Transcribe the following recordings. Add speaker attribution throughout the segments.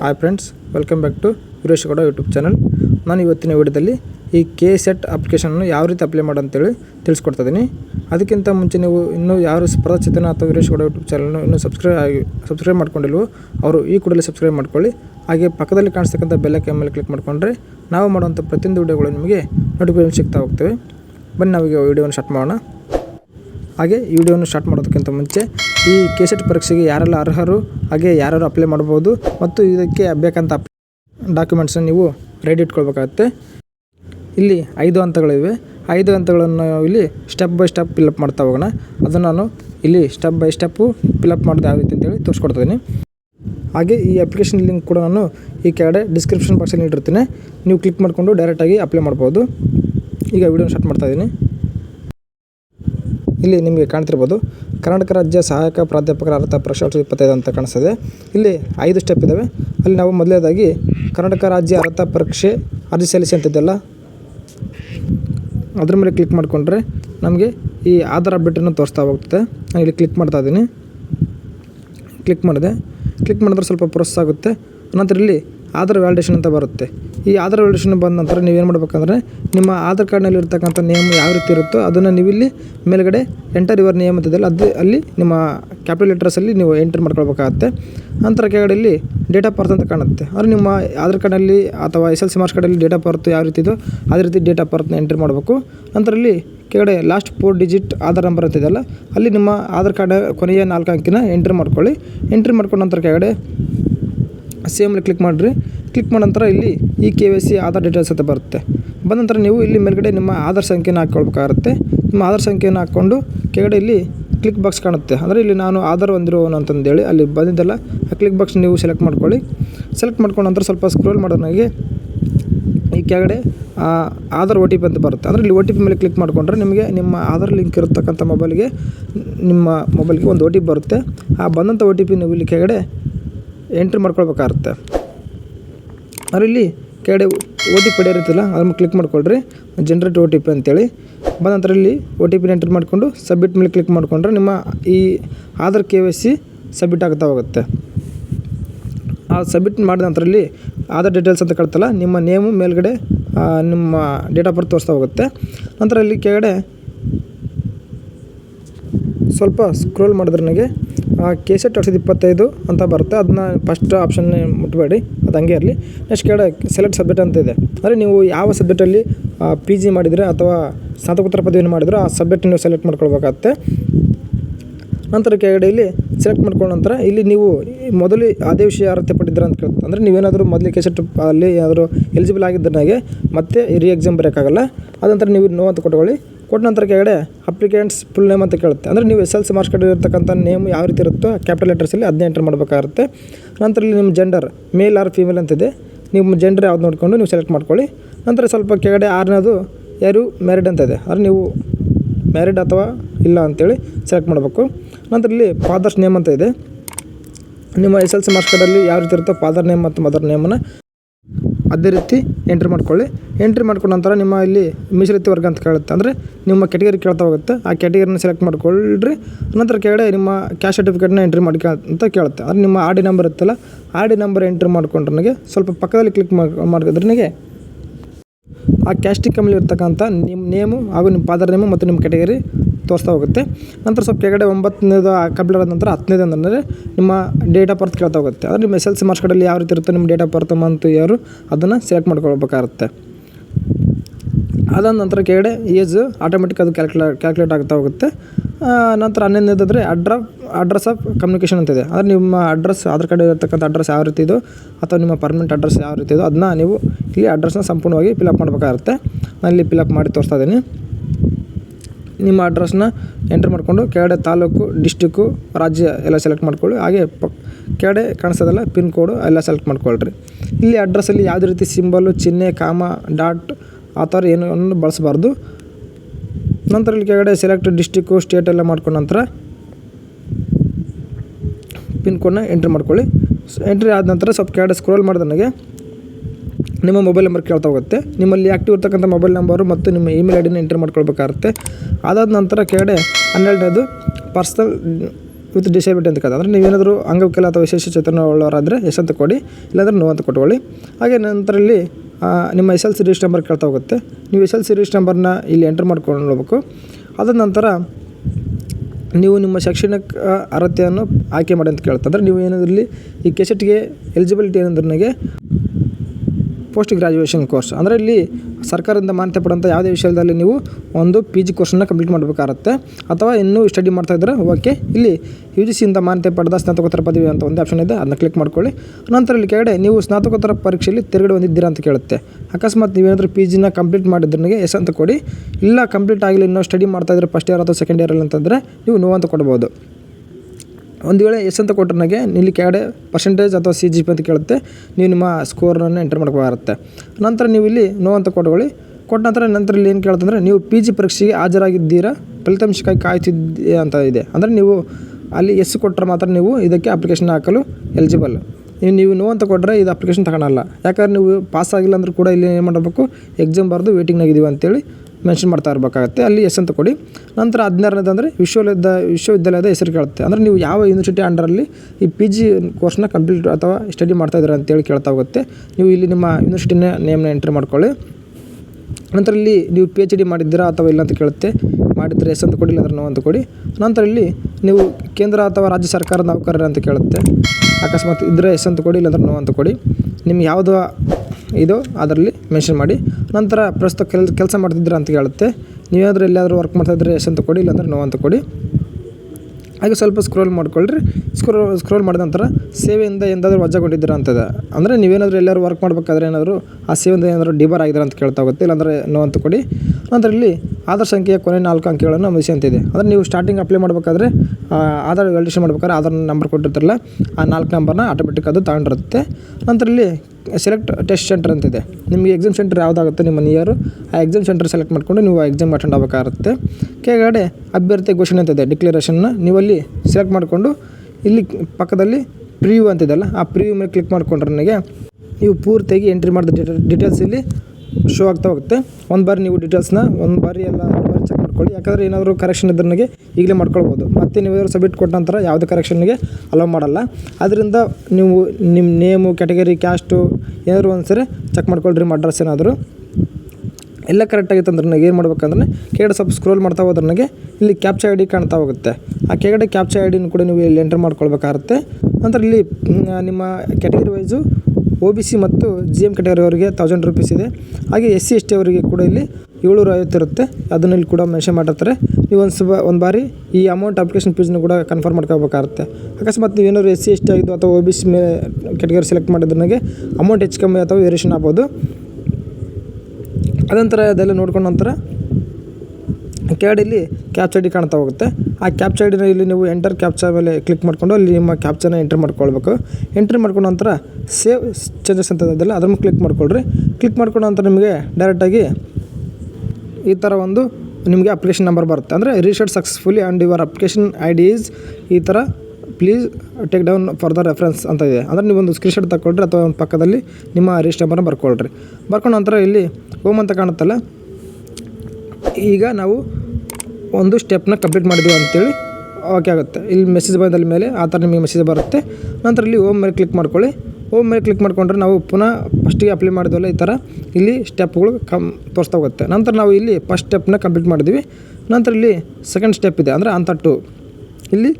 Speaker 1: Hi friends welcome back to Veeresh Gowda YouTube channel ನಾನು ಇವತ್ತಿನ ವಿಡಿಯೋದಲ್ಲಿ ಈ ಕೆ ಸೆಟ್ ಅಪ್ಲಿಕೇಶನನ್ನು ಯಾವ ರೀತಿ ಅಪ್ಲೈ ಮಾಡೋದು ಅಂತೇಳಿ ತಿಳಿಸ್ಕೊಡ್ತಾ ಇದ್ದೀನಿ. ಅದಕ್ಕಿಂತ ಮುಂಚೆ ನೀವು ಇನ್ನೂ ಯಾರು ಸ್ಪರ್ಧಾ ಚೇತನ ಅಥವಾ ವೀರೇಶ್ ಗೌಡ ಯೂಟ್ಯೂಬ್ ಚಾನಲ್ನ ಇನ್ನೂ ಸಬ್ಸ್ಕ್ರೈಬ್ ಆಗಿ ಸಬ್ಸ್ಕ್ರೈಬ್ ಮಾಡ್ಕೊಂಡಿಲ್ವೋ, ಅವರು ಈ ಕೂಡಲೇ ಸಬ್ಸ್ಕ್ರೈಬ್ ಮಾಡ್ಕೊಳ್ಳಿ. ಹಾಗೆ ಪಕ್ಕದಲ್ಲಿ ಕಾಣಿಸ್ತಕ್ಕಂಥ ಬೆಲ್ಲಕ್ಕೆ ಮೇಲೆ ಕ್ಲಿಕ್ ಮಾಡಿಕೊಂಡ್ರೆ ನಾವು ಮಾಡುವಂಥ ಪ್ರತಿಯೊಂದು ವಿಡಿಯೋಗಳು ನಿಮಗೆ ನೋಟಿಫಿಕೇಶನ್ ಸಿಗ್ತಾ ಹೋಗ್ತವೆ. ಬನ್ನಿ ನಾವೀಗ ವಿಡಿಯೋನ ಸ್ಟಾರ್ಟ್ ಮಾಡೋಣ. ಹಾಗೆ ಈ ವಿಡಿಯೋನ ಸ್ಟಾರ್ಟ್ ಮಾಡೋದಕ್ಕಿಂತ ಮುಂಚೆ ಈ ಕೆಸೆಟ್ ಪರೀಕ್ಷೆಗೆ ಯಾರೆಲ್ಲ ಅರ್ಹರು, ಹಾಗೆ ಯಾರು ಅಪ್ಲೈ ಮಾಡ್ಬೋದು ಮತ್ತು ಇದಕ್ಕೆ ಬೇಕಂತ ಡಾಕ್ಯುಮೆಂಟ್ಸನ್ನು ನೀವು ರೆಡಿ ಇಟ್ಕೊಳ್ಬೇಕಾಗತ್ತೆ. ಇಲ್ಲಿ ಐದು ಹಂತಗಳಿವೆ. ಐದು ಹಂತಗಳನ್ನು ಇಲ್ಲಿ ಸ್ಟೆಪ್ ಬೈ ಸ್ಟೆಪ್ ಫಿಲಪ್ ಮಾಡ್ತಾ ಹೋಗೋಣ. ಅದನ್ನು ನಾನು ಇಲ್ಲಿ ಸ್ಟೆಪ್ ಬೈ ಸ್ಟೆಪ್ಪು ಫಿಲಪ್ ಮಾಡೋದು ಯಾವ ರೀತಿ ಅಂತೇಳಿ ತೋರಿಸ್ಕೊಡ್ತೀನಿ ಹಾಗೆ ಈ ಅಪ್ಲಿಕೇಶನ್ ಲಿಂಕ್ ಕೂಡ ನಾನು ಈ ಕೆಳಗಡೆ ಡಿಸ್ಕ್ರಿಪ್ಷನ್ ಬಾಕ್ಸಲ್ಲಿ ಇಟ್ಟಿರ್ತೀನಿ. ನೀವು ಕ್ಲಿಕ್ ಮಾಡಿಕೊಂಡು ಡೈರೆಕ್ಟಾಗಿ ಅಪ್ಲೈ ಮಾಡ್ಬೋದು. ಈಗ ವಿಡಿಯೋನ ಸ್ಟಾರ್ಟ್ ಮಾಡ್ತಾ ಇದ್ದೀನಿ. ಇಲ್ಲಿ ನಿಮಗೆ ಕಾಣ್ತಿರ್ಬೋದು. ಕರ್ನಾಟಕ ರಾಜ್ಯ ಸಹಾಯಕ ಪ್ರಾಧ್ಯಾಪಕರ ಅರ್ಥ ಪರೀಕ್ಷೆ ಎರಡು ಇಪ್ಪತ್ತೈದು ಅಂತ ಕಾಣಿಸ್ತದೆ. ಇಲ್ಲಿ ಐದು ಸ್ಟೆಪ್ ಇದ್ದಾವೆ ಅಲ್ಲಿ ನಾವು ಮೊದಲನೇದಾಗಿ ಕರ್ನಾಟಕ ರಾಜ್ಯ ಅರ್ಹತಾ ಪರೀಕ್ಷೆ ಅರ್ಜಿ ಸಲ್ಲಿಸಿ ಅಂತಿದ್ದೆಲ್ಲ. ಅದ್ರ ಮೇಲೆ ಕ್ಲಿಕ್ ಮಾಡಿಕೊಂಡ್ರೆ ನಮಗೆ ಈ ಆಧಾರ್ ಅಪ್ಡೇಟನ್ನು ತೋರಿಸ್ತಾ ಹೋಗ್ತದೆ. ನಾನು ಇಲ್ಲಿ ಕ್ಲಿಕ್ ಮಾಡ್ತಾ ಇದ್ದೀನಿ. ಕ್ಲಿಕ್ ಮಾಡಿದೆ. ಕ್ಲಿಕ್ ಮಾಡಿದ್ರೆ ಸ್ವಲ್ಪ ಪ್ರೋಸೆಸ್ ಆಗುತ್ತೆ. ನಂತರ ಇಲ್ಲಿ ಆಧಾರ್ ವ್ಯಾಲಿಡೇಷನ್ ಅಂತ ಬರುತ್ತೆ. ಈ ಆಧಾರ್ ವ್ಯಾಲಿಡೇಷನ್ ಬಂದ ನಂತರ ನೀವೇನು ಮಾಡಬೇಕಂದ್ರೆ ನಿಮ್ಮ ಆಧಾರ್ ಕಾರ್ಡ್ನಲ್ಲಿ ಇರ್ತಕ್ಕಂಥ ನೇಮ್ ಯಾವ ರೀತಿ ಇರುತ್ತೋ ಅದನ್ನು ನೀವು ಇಲ್ಲಿ ಮೇಲ್ಗಡೆ ಎಂಟರ್ ಯುವರ್ ನೇಮ್ ಅದು ಅಲ್ಲಿ ನಿಮ್ಮ ಕ್ಯಾಪಿಟಲ್ ಲೆಟರ್ಸಲ್ಲಿ ನೀವು ಎಂಟರ್ ಮಾಡ್ಕೊಳ್ಬೇಕಾಗತ್ತೆ. ನಂತರ ಕೆಳಗಡೆ ಇಲ್ಲಿ ಡೇಟ್ ಆಫ್ ಬರ್ತ್ ಅಂತ ಕಾಣುತ್ತೆ. ಅಂದರೆ ನಿಮ್ಮ ಆಧಾರ್ ಕಾರ್ಡಲ್ಲಿ ಅಥವಾ ಎಸ್ ಎಲ್ ಸಿ ಮಾರ್ಕ್ಸ್ ಕಾರ್ಡಲ್ಲಿ ಡೇಟ್ ಆಫ್ ಬರ್ತ್ ಯಾವ ರೀತಿ ಇದೋ ಅದೇ ರೀತಿ ಡೇಟ್ ಆಫ್ ಬರ್ತ್ನ ಎಂಟ್ರಿ ಮಾಡಬೇಕು. ನಂತರಲ್ಲಿ ಕೆಳಗಡೆ last four digit Aadhaar number ಅಂತಿದೆಯಲ್ಲ ಅಲ್ಲಿ ನಿಮ್ಮ ಆಧಾರ್ ಕಾರ್ಡ್ ಕೊನೆಯ ನಾಲ್ಕು ಅಂಕಿನ ಎಂಟ್ರಿ ಮಾಡ್ಕೊಳ್ಳಿ. ಎಂಟ್ರಿ ಮಾಡ್ಕೊಂಡ ನಂತರ ಕೆಳಗಡೆ ಸೇಮಲ್ಲಿ ಕ್ಲಿಕ್ ಮಾಡಿರಿ. ಕ್ಲಿಕ್ ಮಾಡಿದ ನಂತರ ಇಲ್ಲಿ ಈ K Y C Aadhaar details ಅಂತ ಬರುತ್ತೆ. ಬಂದ ನಂತರ ನೀವು ಇಲ್ಲಿ ಮೇಲ್ಗಡೆ ನಿಮ್ಮ ಆಧಾರ್ ಸಂಖ್ಯೆಯನ್ನು ಹಾಕ್ಕೊಳ್ಬೇಕಾಗುತ್ತೆ ನಿಮ್ಮ ಆಧಾರ್ ಸಂಖ್ಯೆಯನ್ನು ಹಾಕ್ಕೊಂಡು ಕೆಳಗಡೆ ಇಲ್ಲಿ ಕ್ಲಿಕ್ ಬಾಕ್ಸ್ ಕಾಣುತ್ತೆ. ಅಂದರೆ ಇಲ್ಲಿ ನಾನು ಆಧಾರ್ ಹೊಂದಿರೋನು ಅಂತಂದೇಳಿ ಅಲ್ಲಿ ಬಂದಿದ್ದಲ್ಲ, ಆ ಕ್ಲಿಕ್ ಬಾಕ್ಸ್ ನೀವು ಸೆಲೆಕ್ಟ್ ಮಾಡ್ಕೊಳ್ಳಿ. ಸೆಲೆಕ್ಟ್ ಮಾಡ್ಕೊಂಡು ನಂತರ ಸ್ವಲ್ಪ ಸ್ಕ್ರೋಲ್ ಮಾಡೋನಾಗೆ ಈ ಕೆಳಗಡೆ ಆಧಾರ್ ಒ ಟಿ ಪಿ ಅಂತ ಬರುತ್ತೆ. ಅಂದರೆ ಇಲ್ಲಿ ಒ ಟಿ ಪಿ ಮೇಲೆ ಕ್ಲಿಕ್ ಮಾಡಿಕೊಂಡ್ರೆ ನಿಮಗೆ ನಿಮ್ಮ ಆಧಾರ್ ಲಿಂಕ್ ಇರತಕ್ಕಂಥ ಮೊಬೈಲ್ಗೆ ನಿಮ್ಮ ಮೊಬೈಲ್ಗೆ ಒಂದು ಒ ಟಿ ಪಿ ಬರುತ್ತೆ. ಆ ಬಂದಂಥ ಒ ಟಿ ಪಿ ನೀವು ಇಲ್ಲಿ ಕೆಳಗಡೆ ಎಂಟ್ರಿ ಮಾಡ್ಕೊಳ್ಬೇಕಾಗುತ್ತೆ. ಅದರಲ್ಲಿ ಇಲ್ಲಿ ಕೆಳಗಡೆ ಒ ಟಿ ಪಿ ಇರುತ್ತಲ್ಲ ಅದನ್ನು ಕ್ಲಿಕ್ ಮಾಡ್ಕೊಳ್ರಿ. ಜನ್ರೇಟ್ ಒ ಟಿ ಪಿ ಅಂತೇಳಿ. ಬಂದ ನಂತರ ಇಲ್ಲಿ ಒ ಟಿ ಪಿನ ಎಂಟ್ರ್ ಮಾಡಿಕೊಂಡು ಸಬ್ಮಿಟ್ ಮೇಲೆ ಕ್ಲಿಕ್ ಮಾಡಿಕೊಂಡ್ರೆ ನಿಮ್ಮ ಈ Aadhaar K Y C submit ಆಗ್ತಾ ಹೋಗುತ್ತೆ. ಆ ಸಬ್ಮಿಟ್ ಮಾಡಿದ ನಂತರ ಇಲ್ಲಿ ಆಧಾರ್ ಡೀಟೇಲ್ಸ್ ಅಂತ ಕಳ್ತಲ್ಲ ನಿಮ್ಮ ನೇಮು ಮೇಲ್ಗಡೆ ನಿಮ್ಮ ಡೇಟ್ ಆಫ್ ಬರ್ತ್ ತೋರಿಸ್ತಾ ಹೋಗುತ್ತೆ. ನಂತರ ಇಲ್ಲಿ ಕೆಳಗಡೆ ಸ್ವಲ್ಪ ಸ್ಕ್ರೋಲ್ ಮಾಡಿದ್ರೆ ನನಗೆ ಕೆಸೆಟ್ ಎರಡು ಸಾವಿರದ ಇಪ್ಪತ್ತೈದು ಅಂತ ಬರುತ್ತೆ. ಅದನ್ನ ಫಸ್ಟ್ ಆಪ್ಷನ್ ಮುಟ್ಟಬೇಡಿ ಅದು ಹಂಗೆ ಇರಲಿ. ನೆಕ್ಸ್ಟ್ ಕೇಳ ಸೆಲೆಕ್ಟ್ ಸಬ್ಜೆಕ್ಟ್ ಅಂತ ಇದೆ. ಅಂದರೆ ನೀವು ಯಾವ ಸಬ್ಜೆಕ್ಟಲ್ಲಿ ಪಿ ಜಿ ಮಾಡಿದರೆ ಅಥವಾ ಸ್ನಾತಕೋತ್ತರ ಪದವಿಯನ್ನು ಮಾಡಿದ್ರೆ ಆ ಸಬ್ಜೆಕ್ಟ್ ನೀವು ಸೆಲೆಕ್ಟ್ ಮಾಡ್ಕೊಳ್ಬೇಕಾಗತ್ತೆ. ನಂತರ ಕೆಳಗಡೆ ಇಲ್ಲಿ ಸೆಲೆಕ್ಟ್ ಮಾಡ್ಕೊಂಡ ನಂತರ ಇಲ್ಲಿ ನೀವು ಮೊದಲು ಅದೇ ವಿಷಯ ಅರ್ಹತೆ ಪಟ್ಟಿದ್ದೀರ ಅಂತ ಕೇಳ್ತಾರೆ ಅಂದರೆ ನೀವೇನಾದರೂ ಮೊದಲು ಕೆಸೆಟ್ ಅಲ್ಲಿ ಏನಾದರೂ ಎಲಿಜಿಬಲ್ ಆಗಿದ್ದನಾಗೆ ಮತ್ತೆ ರೀ ಎಕ್ಸಾಮ್ ಬರೋಕ್ಕಾಗಲ್ಲ ಅದಂತರ ನೀವು ನೋ ಅಂತ ಕೊಟ್ಕೊಳ್ಳಿ. ಕೊಟ್ಟ ನಂತರ ಕೆಳಗಡೆ ಅಪ್ಲಿಕೆಂಟ್ಸ್ ಫುಲ್ ನೇಮ್ ಅಂತ ಕೇಳುತ್ತೆ. ಅಂದರೆ ನೀವು S L C marks card ಇರತಕ್ಕಂಥ ನೇಮ್ ಯಾವ ರೀತಿ ಇರುತ್ತೋ ಕ್ಯಾಪಿಟಲ್ ಲೆಟರ್ಸಲ್ಲಿ ಅದನ್ನೇ ಎಂಟರ್ ಮಾಡಬೇಕಾಗುತ್ತೆ. ನಂತರ ಇಲ್ಲಿ ನಿಮ್ಮ ಜೆಂಡರ್ ಮೇಲ್ ಆರ್ ಫೀಮೇಲ್ ಅಂತಿದೆ ನಿಮ್ಮ ಜೆಂಡರ್ ಯಾವ್ದು ನೋಡಿಕೊಂಡು ನೀವು ಸೆಲೆಕ್ಟ್ ಮಾಡ್ಕೊಳ್ಳಿ. ನಂತರ ಸ್ವಲ್ಪ ಕೆಳಗಡೆ ಆರನೇದು ಯಾರು ಮ್ಯಾರಿಡ್ ಅಂತ ಇದೆ. ಅಂದರೆ ನೀವು ಮ್ಯಾರಿಡ್ ಅಥವಾ ಇಲ್ಲ ಅಂತೇಳಿ ಸೆಲೆಕ್ಟ್ ಮಾಡಬೇಕು. ನಂತರ ಇಲ್ಲಿ ಫಾದರ್ಸ್ ನೇಮ್ ಅಂತ ಇದೆ. ನಿಮ್ಮ ಎಸ್ ಎಲ್ ಸಿ ಮಾರ್ಕ್ಸ್ ಕಾರ್ಡಲ್ಲಿ ಯಾವ ರೀತಿ ಇರುತ್ತೋ ಫಾದರ್ ನೇಮ್ ಮತ್ತು ಮದರ್ ನೇಮನ್ನು ಅದೇ ರೀತಿ ಎಂಟ್ರಿ ಮಾಡ್ಕೊಳ್ಳಿ. ಎಂಟ್ರಿ ಮಾಡ್ಕೊಂಡ ನಂತರ ನಿಮ್ಮ ಇಲ್ಲಿ ಮೀಸಲಾತಿ ವರ್ಗ ಅಂತ ಕೇಳುತ್ತೆ. ಅಂದರೆ ನಿಮ್ಮ ಕೆಟಗರಿ ಕೇಳ್ತಾ ಹೋಗುತ್ತೆ. ಆ ಕೆಟಗರಿನ ಸೆಲೆಕ್ಟ್ ಮಾಡ್ಕೊಳ್ಳ್ರಿ ನಂತರ ಕೆಳಗಡೆ ನಿಮ್ಮ ಕ್ಯಾಶ್ ಸರ್ಟಿಫಿಕೇಟ್ನ ಎಂಟ್ರಿ ಮಾಡಿ ಅಂತ ಕೇಳುತ್ತೆ. ಅಂದರೆ ನಿಮ್ಮ ಆರ್ ಡಿ ನಂಬರ್ ಇರುತ್ತಲ್ಲ ಆರ್ ಡಿ ನಂಬರ್ ಎಂಟ್ರಿ ಮಾಡ್ಕೊಂಡ್ರೆ ನನಗೆ ಸ್ವಲ್ಪ ಪಕ್ಕದಲ್ಲಿ ಕ್ಲಿಕ್ ಮಾಡಿದ್ರೆ ನನಗೆ ಆ ಕ್ಯಾಸ್ಟಿಕ್ ಕಮ್ಮಲ್ಲಿ ಇರ್ತಕ್ಕಂಥ ನಿಮ್ಮ ನೇಮು ಹಾಗೂ ನಿಮ್ಮ ಫಾದರ್ ನೇಮು ಮತ್ತು ನಿಮ್ಮ ಕೆಟಗರಿ ತೋರಿಸ್ತಾ ಹೋಗುತ್ತೆ. ನಂತರ ಸ್ವಲ್ಪ ಕೆಳಗಡೆ ಒಂಬತ್ತನೇದು ಕಂಪ್ಲೀಟ್ ಆದ ನಂತರ ಹತ್ತನೇದು ಅಂದರೆ ನಿಮ್ಮ ಡೇಟ್ ಆಫ್ ಬರ್ತ್ ಕೇಳ್ತಾ ಹೋಗುತ್ತೆ. ಅಂದರೆ ನಿಮ್ಮ ಎಸ್ ಎಲ್ ಸಿ ಮಾರ್ಕ್ಸ್ ಯಾವ ರೀತಿ ಇರುತ್ತೆ, ನಿಮ್ಮ ಡೇಟ್ ಆಫ್ ಬರ್ತ್ ಮಂತ್ ಯಾರು ಅದನ್ನು ಸೆಲೆಕ್ಟ್ ಮಾಡ್ಕೊಳ್ಬೇಕಾಗುತ್ತೆ. ಅದಾದ ನಂತರ ಕೆಳಗಡೆ ಏಜ್ ಆಟೋಮೆಟಿಕ್ ಅದು ಕ್ಯಾಲ್ಕುಲೇ ಕ್ಯಾಲ್ಕುಲೇಟ್ ಆಗ್ತಾ ಹೋಗುತ್ತೆ. ನಂತರ ಹನ್ನೊಂದನೇದಾದರೆ ಅಡ್ರ ಅಡ್ರೆಸ್ ಆಫ್ ಕಮ್ಯುನಿಕೇಷನ್ ಅಂತಿದೆ ಅಂದರೆ ನಿಮ್ಮ ಅಡ್ರೆಸ್ ಆಧಾರ್ ಕಾರ್ಡ್ ಇರತಕ್ಕಂಥ ಅಡ್ರೆಸ್ ಯಾವ ರೀತಿ ಇದು ಅಥವಾ ನಿಮ್ಮ ಪರ್ಮನೆಂಟ್ ಅಡ್ರೆಸ್ ಯಾವ ರೀತಿ ಇದು ಅದನ್ನ ನೀವು ಇಲ್ಲಿ ಅಡ್ರೆಸ್ನ ಸಂಪೂರ್ಣವಾಗಿ ಫಿಲಪ್ ಮಾಡಬೇಕಾಗುತ್ತೆ. ನಾನು ಇಲ್ಲಿ ಫಿಲಪ್ ಮಾಡಿ ತೋರಿಸ್ತಾ ಇದ್ದೀನಿ. ನಿಮ್ಮ ಅಡ್ರೆಸ್ನ ಎಂಟ್ರ್ ಮಾಡಿಕೊಂಡು ಕೆಳಗಡೆ ತಾಲೂಕು ಡಿಸ್ಟಿಕ್ಕು ರಾಜ್ಯ ಎಲ್ಲ ಸೆಲೆಕ್ಟ್ ಮಾಡ್ಕೊಳ್ಳಿ. ಹಾಗೆ ಪ ಕೆಳಗಡೆ ಕಾಣಿಸೋದಲ್ಲ ಪಿನ್ ಕೋಡು ಎಲ್ಲ ಸೆಲೆಕ್ಟ್ ಮಾಡ್ಕೊಳ್ರಿ. ಇಲ್ಲಿ ಅಡ್ರೆಸ್ಸಲ್ಲಿ ಯಾವುದೇ ರೀತಿ ಸಿಂಬಲು ಚಿಹ್ನೆ, ಕಾಮ ಡಾಟ್ ಆ ಥರ ಏನು ಬಳಸಬಾರ್ದು. ನಂತರ ಇಲ್ಲಿ ಕೆಳಗಡೆ ಸೆಲೆಕ್ಟ್ ಡಿಸ್ಟಿಕ್ಕು ಸ್ಟೇಟ್ ಎಲ್ಲ ಮಾಡ್ಕೊಂಡ ನಂತರ ಪಿನ್ ಕೋಡ್ನ ಎಂಟ್ರಿ ಮಾಡ್ಕೊಳ್ಳಿ. ಎಂಟ್ರಿ ಆದ ನಂತರ ಸ್ವಲ್ಪ ಕೆಳಗಡೆ ಸ್ಕ್ರೋಲ್ ಮಾಡಿದ ನನಗೆ ನಿಮ್ಮ ಮೊಬೈಲ್ ನಂಬರ್ ಕೇಳ್ತಾ ಹೋಗುತ್ತೆ. ನಿಮ್ಮಲ್ಲಿ ಆ್ಯಕ್ಟಿವ್ ಇರ್ತಕ್ಕಂಥ ಮೊಬೈಲ್ ನಂಬರು ಮತ್ತು ನಿಮ್ಮ ಇಮೇಲ್ ಐ ಡಿನ ಎಂಟರ್ ಮಾಡ್ಕೊಳ್ಬೇಕಾಗುತ್ತೆ. ಅದಾದ ನಂತರ ಕೆಳಗಡೆ ಹನ್ನೆರಡನೇದು ಪರ್ಸ್ನಲ್ ವಿತ್ ಡಿಸೇಬಿಲಿಟಿ ಅಂತ ಕೇಳ್ತಾರೆ. ಅಂದರೆ ನೀವೇನಾದರೂ ಅಂಗವಿಕಲ ಅಥವಾ ವಿಶೇಷ ಚೇತನ ಉಳ್ಳವರಾದರೆ ಎಸ್ ಅಂತ ಕೊಡಿ, ಇಲ್ಲಾಂದರೆ ನೋವು ಅಂತ ಕೊಟ್ಕೊಳ್ಳಿ. ಹಾಗೆ ನಂತರಲ್ಲಿ ನಿಮ್ಮ S L C register number ಕೇಳ್ತಾ ಹೋಗುತ್ತೆ. ನೀವು ಎಸ್ ಎಲ್ ಸಿ ರಿಜಿಸ್ಟರ್ ನಂಬರ್ನ ಇಲ್ಲಿ ಎಂಟರ್ ಮಾಡ್ಕೊಂಡು ಹೋಗ್ಬೇಕು ಅದಾದ ನಂತರ ನೀವು ನಿಮ್ಮ ಶೈಕ್ಷಣಿಕ ಅರ್ಹತೆಯನ್ನು ಆಯ್ಕೆ ಮಾಡಿ ಅಂತ ಕೇಳ್ತಾರೆ. ನೀವು ಏನಾದ್ರಲ್ಲಿ ಈ ಕೆಸೆಟ್ಗೆ ಎಲಿಜಿಬಿಲಿಟಿ ಏನಂದ್ರೆ ನನಗೆ ಪೋಸ್ಟ್ ಗ್ರ್ಯಾಜುಯೇಷನ್ ಕೋರ್ಸ್. ಅಂದರೆ ಇಲ್ಲಿ ಸರ್ಕಾರದಿಂದ ಮಾನ್ಯತೆ ಪಡೆದಂಥ ಯಾವುದೇ ವಿಷಯದಲ್ಲಿ ನೀವು ಒಂದು ಪಿ ಜಿ ಕೋರ್ಸನ್ನು ಕಂಪ್ಲೀಟ್ ಮಾಡಬೇಕಾಗುತ್ತೆ. ಅಥವಾ ಇನ್ನೂ ಸ್ಟಡಿ ಮಾಡ್ತಾ ಇದ್ದರೆ ಓಕೆ ಇಲ್ಲಿ ಯು ಜಿ ಸಿಯಿಂದ ಮಾನ್ಯತೆ ಪಡೆದ ಸ್ನಾತಕೋತ್ತರ ಪದವಿ ಅಂತ ಒಂದು ಆಪ್ಷನ್ ಇದೆ. ಅದನ್ನ ಕ್ಲಿಕ್ ಮಾಡ್ಕೊಳ್ಳಿ. ನಂತರ ಇಲ್ಲಿ ಕೆಳಗಡೆ ನೀವು ಸ್ನಾತಕೋತ್ತರ ಪರೀಕ್ಷೆಯಲ್ಲಿ ತಿರುಗಡೆ ಹೊಂದಿದ್ದೀರಾ ಅಂತ ಕೇಳುತ್ತೆ. ಅಕಸ್ಮಾತ್ ನೀವೇನಾದರೂ ಪಿ ಜಿನ ಕಂಪ್ಲೀಟ್ ಮಾಡಿದ್ರೆ ನನಗೆ ಎಸ್ ಅಂತ ಕೊಡಿ. ಇಲ್ಲ ಕಂಪ್ಲೀಟ್ ಆಗಿಲ್ಲ, ಇನ್ನೂ ಸ್ಟಡಿ ಮಾಡ್ತಾ ಇದ್ದರೆ ಫಸ್ಟ್ ಇಯರ್ ಅಥವಾ ಸೆಕೆಂಡ್ ಇಯರಲ್ಲಿ ಅಂತಂದರೆ ನೀವು ನೋವು ಅಂತ ಕೊಡ್ಬೋದು. ಒಂದು ವೇಳೆ ಎಸ್ ಅಂತ ಕೊಟ್ಟರೆ ನನಗೆ ಇಲ್ಲಿ ಕೆಳಗಡೆ ಪರ್ಸೆಂಟೇಜ್ ಅಥವಾ ಸಿ ಜಿ ಪಿ ಅಂತ ಕೇಳುತ್ತೆ. ನೀವು ನಿಮ್ಮ ಸ್ಕೋರನ್ನು ಎಂಟರ್ ಮಾಡ್ಕೋಬಾರುತ್ತೆ. ನಂತರ ನೀವು ಇಲ್ಲಿ ನೋ ಅಂತ ಕೊಟ್ಕೊಳ್ಳಿ. ಕೊಟ್ಟ ನಂತರ ನಂತರ ಇಲ್ಲಿ ಏನು ಕೇಳ್ತಂದ್ರೆ ನೀವು ಪಿ ಜಿ ಪರೀಕ್ಷೆಗೆ ಹಾಜರಾಗಿದ್ದೀರಾ? ಫಲಿತಾಂಶಕ್ಕಾಗಿ ಕಾಯ್ತಿದ್ದೆ ಅಂತ ಇದೆ. ಅಂದರೆ ನೀವು ಅಲ್ಲಿ ಎಸ್ ಕೊಟ್ಟರೆ ಮಾತ್ರ ನೀವು ಇದಕ್ಕೆ ಅಪ್ಲಿಕೇಶನ್ ಹಾಕಲು ಎಲಿಜಿಬಲ್ ನೀವು ನೀವು ನೋ ಅಂತ ಕೊಟ್ಟರೆ ಇದು ಅಪ್ಲಿಕೇಶನ್ ತಗೊಳಲ್ಲ. ಯಾಕಂದ್ರೆ ನೀವು ಪಾಸ್ ಆಗಿಲ್ಲ ಅಂದರೂ ಕೂಡ ಇಲ್ಲಿ ಏನು ಮಾಡಬೇಕು? ಎಕ್ಸಾಮ್ ಬರೆದು ವೇಟಿಂಗ್ನಾಗಿದ್ದೀವಿ ಅಂತೇಳಿ ಮೆನ್ಷನ್ ಮಾಡ್ತಾ ಇರಬೇಕಾಗತ್ತೆ. ಅಲ್ಲಿ ಎಸ್ ಅಂತ ಕೊಡಿ. ನಂತರ ಹದಿನಾರನೇದು ಅಂದರೆ ವಿಶ್ವವಿದ್ಯಾಲಯದ ವಿಶ್ವವಿದ್ಯಾಲಯದ ಹೆಸರು ಕೇಳುತ್ತೆ. ಅಂದರೆ ನೀವು ಯಾವ ಯೂನಿವರ್ಸಿಟಿ ಅಂಡರಲ್ಲಿ ಈ ಪಿ ಜಿ ಕೋರ್ಸ್ನ ಕಂಪ್ಲೀಟ್ ಅಥವಾ ಸ್ಟಡಿ ಮಾಡ್ತಾ ಇದ್ದೀರಾ ಅಂತೇಳಿ ಕೇಳ್ತಾ ಹೋಗುತ್ತೆ. ನೀವು ಇಲ್ಲಿ ನಿಮ್ಮ ಯೂನಿವರ್ಸಿಟಿನ ನೇಮ್ನ ಎಂಟ್ರಿ ಮಾಡ್ಕೊಳ್ಳಿ. ನಂತರ ಇಲ್ಲಿ ನೀವು ಪಿ ಎಚ್ ಡಿ ಮಾಡಿದ್ದೀರಾ ಅಥವಾ ಇಲ್ಲ ಅಂತ ಕೇಳುತ್ತೆ. ಮಾಡಿದರೆ ಎಸ್ ಅಂತ ಕೊಡಿ, ಇಲ್ಲಾಂದ್ರೆ ನೋ ಅಂತ ಕೊಡಿ. ನಂತರ ಇಲ್ಲಿ ನೀವು ಕೇಂದ್ರ ಅಥವಾ ರಾಜ್ಯ ಸರ್ಕಾರದ ನೌಕರರ ಅಂತ ಕೇಳುತ್ತೆ. ಅಕಸ್ಮಾತ್ ಇದ್ದರೆ ಎಸ್ ಅಂತ ಕೊಡಿ, ಇಲ್ಲಾಂದ್ರೆ ನೋ ಅಂತ ಕೊಡಿ. ನಿಮ್ಗೆ ಯಾವುದು ಇದು ಅದರಲ್ಲಿ ಮೆನ್ಷನ್ ಮಾಡಿ. ನಂತರ ಪ್ರಸ್ತುತ ಕೆಲ, ಕೆಲಸ ಮಾಡ್ತಿದ್ದೀರ ಅಂತ ಕೇಳುತ್ತೆ. ನೀವೇನಾದರೂ ಎಲ್ಲಾದರೂ ವರ್ಕ್ ಮಾಡ್ತಾಯಿದ್ರೆ ಎಸ್ ಅಂತ ಕೊಡಿ, ಇಲ್ಲಾಂದರೆ ನೋ ಅಂತ ಕೊಡಿ. ಹಾಗೆ ಸ್ವಲ್ಪ ಸ್ಕ್ರೋಲ್ ಮಾಡ್ಕೊಳ್ರಿ. ಸ್ಕ್ರೋ ಸ್ಕ್ರೋಲ್ ಮಾಡಿದ ನಂತರ ಸೇವೆಯಿಂದ ಎಂದಾದರೂ ವಜಾಗೊಂಡಿದ್ದೀರಾ ಅಂತದ. ಅಂದರೆ ನೀವೇನಾದರೂ ಎಲ್ಲರೂ ವರ್ಕ್ ಮಾಡಬೇಕಾದ್ರೆ ಏನಾದರೂ ಆ ಸೇವೆಯಿಂದ ಏನಾದರೂ ಡಿಬರ್ ಆಗಿದ್ದೀರಾ ಅಂತ ಕೇಳ್ತಾ ಹೋಗುತ್ತೆ, ಇಲ್ಲಾಂದರೆ ನೋ ಅಂತ ಕೊಡಿ. ನಂತರ ಆಧಾರ್ ಸಂಖ್ಯೆಯ ಕೊನೆ ನಾಲ್ಕು ಅಂಕೆಗಳನ್ನು ನಮೂದಿಸಿ ಅಂತಿದೆ. ಅಂದರೆ ನೀವು ಸ್ಟಾರ್ಟಿಂಗ್ ಅಪ್ಲೈ ಮಾಡಬೇಕಾದ್ರೆ ಆಧಾರ್ ವ್ಯಾಲಿಡೇಷನ್ ಮಾಡ್ಬೇಕಾದ್ರೆ ಆಧಾರ್ ನಂಬರ್ ಕೊಟ್ಟಿರ್ತಾರಲ್ಲ, ಆ ನಾಲ್ಕು ನಂಬರ್ನ ಆಟೋಮೆಟಿಕ್ ಅದು ತಗೊಂಡಿರುತ್ತೆ. ನಂತರ ಇಲ್ಲಿ ಸೆಲೆಕ್ಟ್ ಟೆಸ್ಟ್ ಸೆಂಟರ್ ಅಂತಿದೆ. ನಿಮಗೆ ಎಕ್ಸಾಮ್ ಸೆಂಟರ್ ಯಾವುದಾಗುತ್ತೆ ನಿಮ್ಮ ನಿಯರು ಆ ಎಕ್ಸಾಮ್ ಸೆಂಟರ್ ಸೆಲೆಕ್ಟ್ ಮಾಡಿಕೊಂಡು ನೀವು ಎಕ್ಸಾಮ್ ಅಟೆಂಡ್ ಆಗಬೇಕಾಗುತ್ತೆ. ಕೆಳಗಡೆ ಅಭ್ಯರ್ಥಿ ಘೋಷಣೆ ಅಂತಿದೆ ಡಿಕ್ಲರೇಷನ್ನ ನೀವು ಅಲ್ಲಿ ಸೆಲೆಕ್ಟ್ ಮಾಡಿಕೊಂಡು, ಇಲ್ಲಿ ಪಕ್ಕದಲ್ಲಿ ಪ್ರಿವ್ಯೂ ಅಂತಿದೆಲ್ಲ ಆ ಪ್ರಿವ್ಯೂ ಮೇಲೆ ಕ್ಲಿಕ್ ಮಾಡಿಕೊಂಡ್ರೆ ನನಗೆ ನೀವು ಪೂರ್ತಿಯಾಗಿ ಎಂಟ್ರಿ ಮಾಡಿದ ಡೀಟೇಲ್ಸ್ ಇಲ್ಲಿ ಶೋ ಆಗ್ತಾ ಹೋಗುತ್ತೆ. ಒಂದು ಬಾರಿ ನೀವು ಡೀಟೇಲ್ಸ್ನ ಒಂದು ಬಾರಿ ಎಲ್ಲ ಬಾರಿ ಚೆಕ್ ಮಾಡ್ಕೊಳ್ಳಿ. ಯಾಕಂದರೆ ಏನಾದರೂ ಕರೆಕ್ಷನ್ ಇದ್ರೆ ನನಗೆ ಈಗಲೇ ಮಾಡ್ಕೊಳ್ಬೋದು. ಮತ್ತು ನೀವು ಏನಾದರೂ ಸಬ್ಮಿಟ್ ಕೊಟ್ಟ ನಂತರ ಯಾವುದೇ ಕರೆಕ್ಷನ್ಗೆ ಅಲೋ ಮಾಡಲ್ಲ. ಅದರಿಂದ ನೀವು ನಿಮ್ಮ ನೇಮು ಕ್ಯಾಟಗರಿ ಕ್ಯಾಸ್ಟು ಏನಾದರೂ ಒಂದು ಸರಿ ಚೆಕ್ ಮಾಡ್ಕೊಳ್ರಿ, ನಿಮ್ಮ ಅಡ್ರೆಸ್ ಏನಾದರೂ. ಎಲ್ಲ ಕರೆಕ್ಟಾಗಿತ್ತು ಅಂದ್ರೆ ನನಗೆ ಏನು ಮಾಡ್ಬೇಕಂದ್ರೆ ಕೆಳಗಡೆ ಸ್ವಲ್ಪ ಸ್ಕ್ರೋಲ್ ಮಾಡ್ತಾ ಹೋದ್ರೆ ನನಗೆ ಇಲ್ಲಿ ಕ್ಯಾಪ್ಚಾ ಐ ಡಿ ಕಾಣ್ತಾ ಹೋಗುತ್ತೆ. ಆ ಕೆಳಗಡೆ ಕ್ಯಾಪ್ಚಾ ಐ ಡಿನ ಕೂಡ ನೀವು ಇಲ್ಲಿ ಎಂಟರ್ ಮಾಡ್ಕೊಳ್ಬೇಕಾಗುತ್ತೆ. ನಂತರ ಇಲ್ಲಿ ನಿಮ್ಮ category wise O B C ಮತ್ತು ಜಿ ಎಂ ಕೆಟಗರಿ ಅವರಿಗೆ ತೌಸಂಡ್ ರುಪೀಸ್ ಇದೆ. ಹಾಗೆ ಎಸ್ ಸಿ ಎಸ್ ಟಿ ಅವರಿಗೆ ಕೂಡ ಇಲ್ಲಿ ಏಳ್ನೂರ ಐವತ್ತು ಇರುತ್ತೆ. ಅದನ್ನು ಇಲ್ಲಿ ಕೂಡ ಮೆನ್ಷನ್ ಮಾಡಿರ್ತಾರೆ. ನೀವು ಒಂದು ಸಲ ಒಂದು ಬಾರಿ ಈ ಅಮೌಂಟ್ ಅಪ್ಲಿಕೇಶನ್ ಫೀಸ್ನ ಕೂಡ ಕನ್ಫರ್ಮ್ ಮಾಡ್ಕೋಬೇಕಾಗುತ್ತೆ. ಅಕಸ್ಮಾತ್ ನೀವು ಏನಾದ್ರು ಎಸ್ ಸಿ ಎಸ್ ಟಿ ಆಗಿದ್ದು ಅಥವಾ ಒ ಬಿ ಸಿ ಮೇಲೆ ಕೆಟಗರಿ ಸೆಲೆಕ್ಟ್ ಮಾಡಿದ್ರೆ ನನಗೆ ಅಮೌಂಟ್ ಹೆಚ್ಚು ಕಮ್ಮಿ ಅಥವಾ ವೇರಿಯೇಷನ್ ಆಗ್ಬೋದು. ಅದಂತರ ಅದೆಲ್ಲ ನೋಡ್ಕೊಂಡು ನಂತರ ಕೆಳಗಡೆ ಇಲ್ಲಿ ಕ್ಯಾಪ್ಚಾ ಐ ಕಾಣ್ತಾ ಹೋಗುತ್ತೆ. ಆ ಕ್ಯಾಪ್ಚಾ ಐ ಇಲ್ಲಿ ನೀವು ಎಂಟರ್ ಕ್ಯಾಪ್ಚಾ ಮೇಲೆ ಕ್ಲಿಕ್ ಮಾಡಿಕೊಂಡು ಅಲ್ಲಿ ನಿಮ್ಮ ಕ್ಯಾಪ್ಚಾನ ಎಂಟ್ರಿ ಮಾಡ್ಕೊಳ್ಬೇಕು. ಎಂಟ್ರಿ ಮಾಡ್ಕೊಂಡ ನಂತರ ಸೇವ್ ಚೇಂಜಸ್ ಅಂತ ಇದೆಯಲ್ಲ ಅದ್ರ ಮೇಲೆ ಕ್ಲಿಕ್ ಮಾಡ್ಕೊಳ್ರಿ. ಕ್ಲಿಕ್ ಮಾಡ್ಕೊಂಡ ನಂತರ ನಿಮಗೆ ಡೈರೆಕ್ಟಾಗಿ ಈ ಥರ ಒಂದು ನಿಮಗೆ ಅಪ್ಲಿಕೇಶನ್ ನಂಬರ್ ಬರುತ್ತೆ. ಅಂದರೆ registered successfully and your application I D is ಈ ಥರ please take down for the reference ಅಂತ ಇದೆ. ಅಂದರೆ ನೀವು ಒಂದು ಸ್ಕ್ರೀನ್ಶಾಟ್ ತಗೊಳ್ರಿ ಅಥವಾ ಒಂದು ಪಕ್ಕದಲ್ಲಿ ನಿಮ್ಮ ರಿಜಿಸ್ಟರ್ ನಂಬರ್ನ ಬರ್ಕೊಳ್ರಿ. ಬರ್ಕೊಂಡ ನಂತರ ಇಲ್ಲಿ ಹೋಮ್ ಅಂತ ಕಾಣುತ್ತಲ್ಲ ಈಗ ನಾವು ಒಂದು ಸ್ಟೆಪ್ನ ಕಂಪ್ಲೀಟ್ ಮಾಡಿದ್ವಿ ಅಂತೇಳಿ ಓಕೆ ಆಗುತ್ತೆ. ಇಲ್ಲಿ ಮೆಸೇಜ್ ಬಂದ ಮೇಲೆ ಆ ಥರ ನಿಮಗೆ ಮೆಸೇಜ್ ಬರುತ್ತೆ. ನಂತರ ಇಲ್ಲಿ ಓಮ್ ಮೇಲೆ ಕ್ಲಿಕ್ ಮಾಡ್ಕೊಳ್ಳಿ. ಓಮ್ ಮೇಲೆ ಕ್ಲಿಕ್ ಮಾಡಿಕೊಂಡ್ರೆ ನಾವು ಪುನಃ ಫಸ್ಟಿಗೆ ಅಪ್ಲೈ ಮಾಡಿದ್ವಲ್ಲ ಈ ಥರ, ಇಲ್ಲಿ ಸ್ಟೆಪ್ಗಳು ಕಮ್ ತೋರಿಸ್ತಾ ಹೋಗುತ್ತೆ. ನಂತರ ನಾವು ಇಲ್ಲಿ ಫಸ್ಟ್ ಸ್ಟೆಪ್ನ ಕಂಪ್ಲೀಟ್ ಮಾಡಿದ್ವಿ. ನಂತರ ಇಲ್ಲಿ ಸೆಕೆಂಡ್ ಸ್ಟೆಪ್ ಇದೆ, ಅಂದರೆ ಅಂತ ಟು ಇಲ್ಲಿ